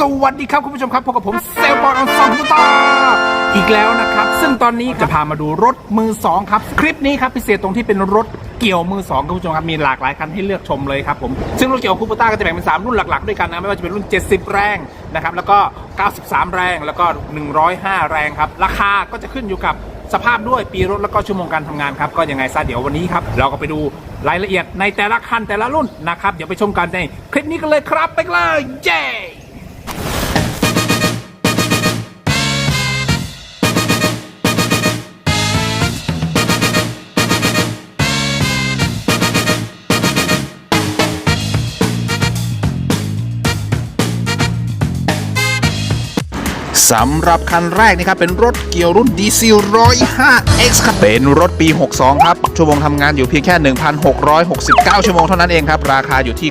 สวัสดีครับคุณผู้ชมครับพบกับผมเซลล์บอลออนซองคุตาอีกแล้วนะครับ ซึ่งตอนนี้จะพามาดูรถมือสองครับ คลิปนี้ครับพิเศษตรงที่เป็นรถเกี่ยวมือสองคุณผู้ชมครับมีหลากหลายคันให้เลือกชมเลยครับผมซึ่งรถเกี่ยวคูปต้าก็จะแบ่งเป็น 3 รุ่นหลักๆ ด้วยกันนะไม่ว่าจะเป็นรุ่น 70 แรงนะครับแล้วก็ 93 แรงแล้วก็ 105 แรงครับราคาก็จะขึ้นอยู่กับสภาพด้วยปีรถแล้วก็ชั่วโมงการทำงานครับก็ยังไงซะเดี๋ยววันนี้ครับเราก็ไปดูรายละเอียดในแต่ละคันแต่ละรุ่นนะครับเดี๋ยวไปชมกันในคลิปนี้กันเลยครับไปเลยเย้ สำหรับคันแรกนี่ครับ เป็นรถเกียวรุ่น DC 105X ครับเป็นรถปี 62 ครับ ชั่วโมงทำงานอยู่เพียงแค่ 1,669 ชั่วโมงเท่านั้นเองครับ ราคาอยู่ที่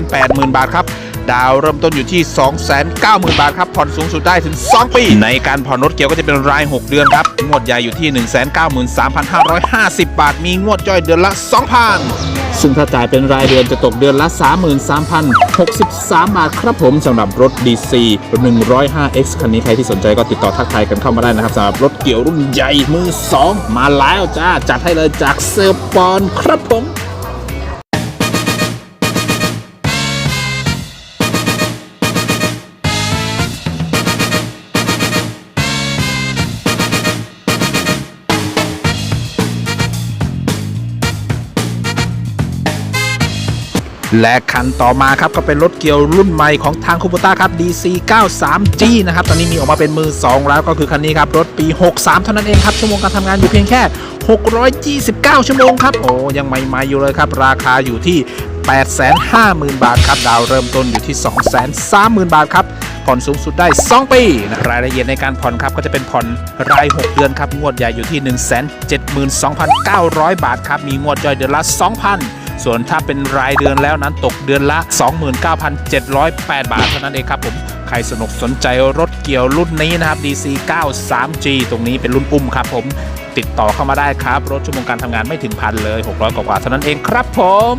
980,000 บาทครับ ดาวเริ่มต้นอยู่ที่ 290,000 บาทครับ ผ่อนสูงสุดได้ถึง 2 ปี ในการผ่อนรถเกี่ยวก็จะเป็นราย 6 เดือนครับ งวดใหญ่อยู่ที่ 193,550 บาท มีงวดย่อยเดือนละ 2,000ซึ่งถ้าจ่ายเป็นรายเดือนจะตกเดือนละ 33,063 บาทครับผมสำหรับรถ DC 105X คันนี้ใครที่สนใจก็ติดต่อทักทายกันเข้ามาได้นะครับสำหรับรถเกี่ยวรุ่นใหญ่มือ 2 มาแล้วจ้า จัดให้เลยจากเซอร์ปอนครับผม และคันต่อมาครับก็เป็นรถเกียวรุ่นใหม่ของทางคูปต้าครับ DC 93G นะครับตอนนี้มีออกมาเป็นมือ 2 แล้วก็คือคันนี้ครับ รถปี 63 เท่านั้นเองครับ ชั่วโมงการทำงานอยู่เพียงแค่ 629 ชั่วโมงครับ โอ้ยังใหม่ๆอยู่เลยครับ ราคาอยู่ที่ 850,000 บาทครับ ดาวเริ่มต้นอยู่ที่ 230,000 บาทครับผ่อนสูงสุดได้ 2 ปีนะรายละเอียดในการผ่อนครับก็จะเป็นผ่อนราย 6 เดือนครับงวดใหญ่อยู่ที่ 172,900 บาทครับมีงวดย่อยเดือนละ 2,000 ส่วนถ้าเป็นรายเดือนแล้วนั้นตกเดือนละ 29,708 บาทเท่านั้นเองครับผมใครสนุกสนใจรถเกี่ยวรุ่นนี้นะครับ DC 93G ตรงนี้เป็นรุ่นอุ้มครับผมติดต่อเข้ามาได้ครับ รถชั่วโมงการทำงานไม่ถึงพันเลย 600 กว่าเท่านั้นเองครับผม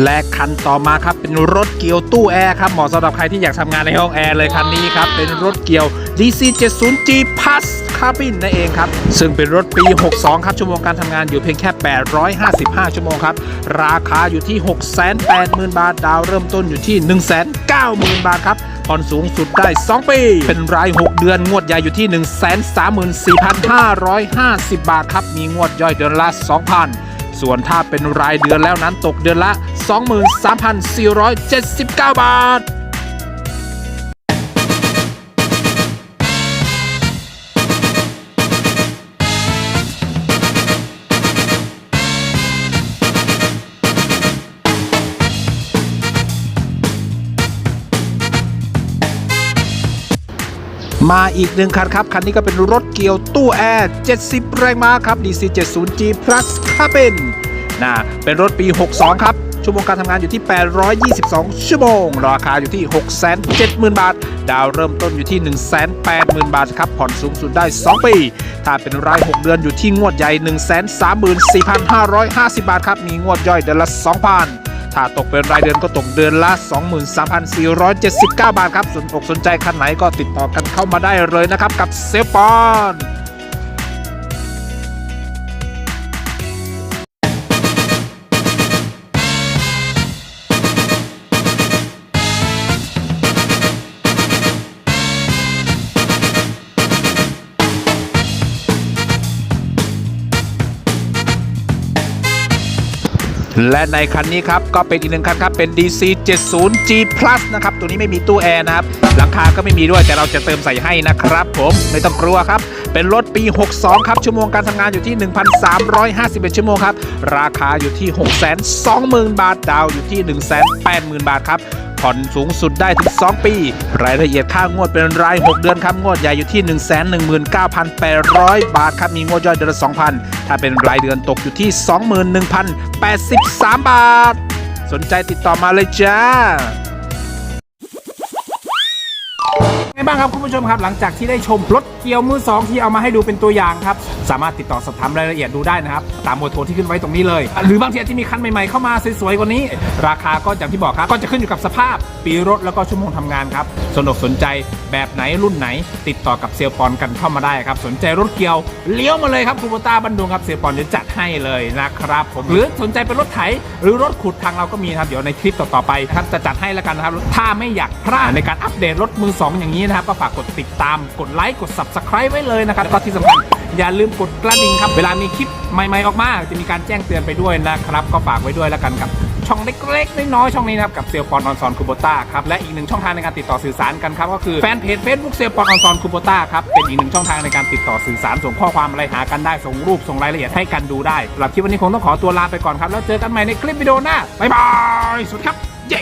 และคันต่อมาครับเป็นรถเกียวตู้แอร์ครับเหมาะสำหรับใครที่อยากทำงานในห้องแอร์เลยคันนี้ครับเป็นรถเกียว DC 70G Plus Cabin นั่นเองครับ ซึ่งเป็นรถปี 62 ครับชั่วโมงการทำงานอยู่เพียงแค่ 855 ชั่วโมงครับ ราคาอยู่ที่ 680,000 บาท ดาวเริ่มต้นอยู่ที่ 190,000 บาทครับผ่อนสูงสุดได้ 2 ปี เป็นราย 6 เดือน งวดใหญ่อยู่ที่ 134,550 บาทครับ มีงวดย่อยเดือนละ 2,000 ส่วนถ้าเป็นรายเดือนแล้วนั้นตกเดือนละ 23,479 บาทมาอีกหนึ่งคันครับ คันนี้ก็เป็นรถเกี่ยวตู้แอร์ 70 แรงม้าครับ DC 70G Plus Cabin นะเป็นรถปี 62 ครับ ชั่วโมงการทำงานอยู่ที่ 822 ชั่วโมง ราคาอยู่ที่ 670,000 บาท ดาวเริ่มต้นอยู่ที่ 180,000 บาทครับ ผ่อนสูงสุดได้ 2 ปี ถ้าเป็นราย 6 เดือนอยู่ที่งวดใหญ่ 134,550 บาทครับ มีงวดย่อยเดือนละ 2,000ถ้าตกเป็นรายเดือนก็ตกเดือนละ 23,479 บาทครับสนอกสนใจคันไหนก็ติดต่อกันเข้ามาได้เลยนะครับกับเซลปอน และในคันนี้ครับ ก็เป็นอีกหนึ่งคันครับ เป็น DC 70G Plus นะครับ ตัวนี้ไม่มีตู้แอร์นะครับ หลังคาก็ไม่มีด้วยแต่เราจะเติมใส่ให้นะครับผมไม่ต้องกลัวครับ เป็นรถปี 62 ครับ ชั่วโมงการทำงานอยู่ที่ 1,351 ชั่วโมงครับ ราคาอยู่ที่ 620,000 บาท ดาวอยู่ที่ 180,000 บาทครับ ผ่อนสูงสุดได้ถึง 2 ปี รายละเอียดค่างวดเป็นราย 6 เดือนครับงวดใหญ่อยู่ที่ 119,800 บาทครับมีงวดย่อยเดือนละ2,000 ถ้าเป็นรายเดือนตกอยู่ที่ 21,083 บาท สนใจติดต่อมาเลยจ้า บ้างครับคุณผู้ชมครับ หลังจากที่ได้ชมรถเกียวมือสองที่เอามาให้ดูเป็นตัวอย่างครับ สามารถติดต่อสอบถามรายละเอียดดูได้นะครับ ตามเบอร์โทรที่ขึ้นไว้ตรงนี้เลย หรือบางทีอาจจะมีคันใหม่ๆเข้ามาสวยๆกว่านี้ ราคาก็อย่างที่บอกครับ ก็จะขึ้นอยู่กับสภาพ ปีรถแล้วก็ชั่วโมงทำงานครับสนอกสนใจแบบไหนรุ่นไหน ติดต่อกับเซลปอนกันเข้ามาได้ครับ สนใจรถเกียวเลี้ยวมาเลยครับคูโบต้าบันดุงครับเซลปอนจะจัดให้เลยนะครับผมหรือสนใจเป็นรถไถหรือรถขุดทางเราก็มีครับเดี๋ยวในคลิปต่อๆไปครับจะจัดให้แล้วกันนะครับถ้าไม่อยากพลาดในการอัปเดตรถมือสองอย่างนี้นะครับก็ฝากกดติดตามกดไลค์กด subscribe ไว้เลยนะครับแล้วก็ที่สำคัญอย่าลืมกดกระดิ่งครับ เวลามีคลิปใหม่ๆออกมา จะมีการแจ้งเตือนไปด้วยนะครับ ก็ฝากไว้ด้วยแล้วกันกับช่องเล็กๆน้อยๆช่องนี้นะครับกับเซลปอนออนซอนคูโบต้าครับและอีกหนึ่งช่องทางในการติดต่อสื่อสารกันครับก็คือแฟนเพจ Facebook เซลปอนออนซอนคูโบต้าครับเป็นอีกหนึ่งช่องทางในการติดต่อสื่อสารส่งข้อความอะไรหากันได้ส่งรูปส่งรายละเอียดให้กันดูได้สำหรับคลิปวันนี้คงต้องขอตัวลาไปก่อนครับแล้วเจอกันใหม่ในคลิปวิดีโอหน้าบ๊ายบายสวัสดีครับเย้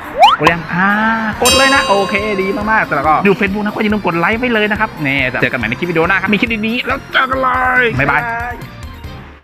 ดยังอ่ากดเลยนะ โอเคดีมากๆแล้วก็ดูเฟซบุ๊กนะก็อย่าลืมกดไลค์ไว้เลยนะครับเนี่ยเจอกันใหม่ในคลิปวิดีโอหน้าครับมีคลิปดีๆแล้วเจอกันเลยบ๊ายบาย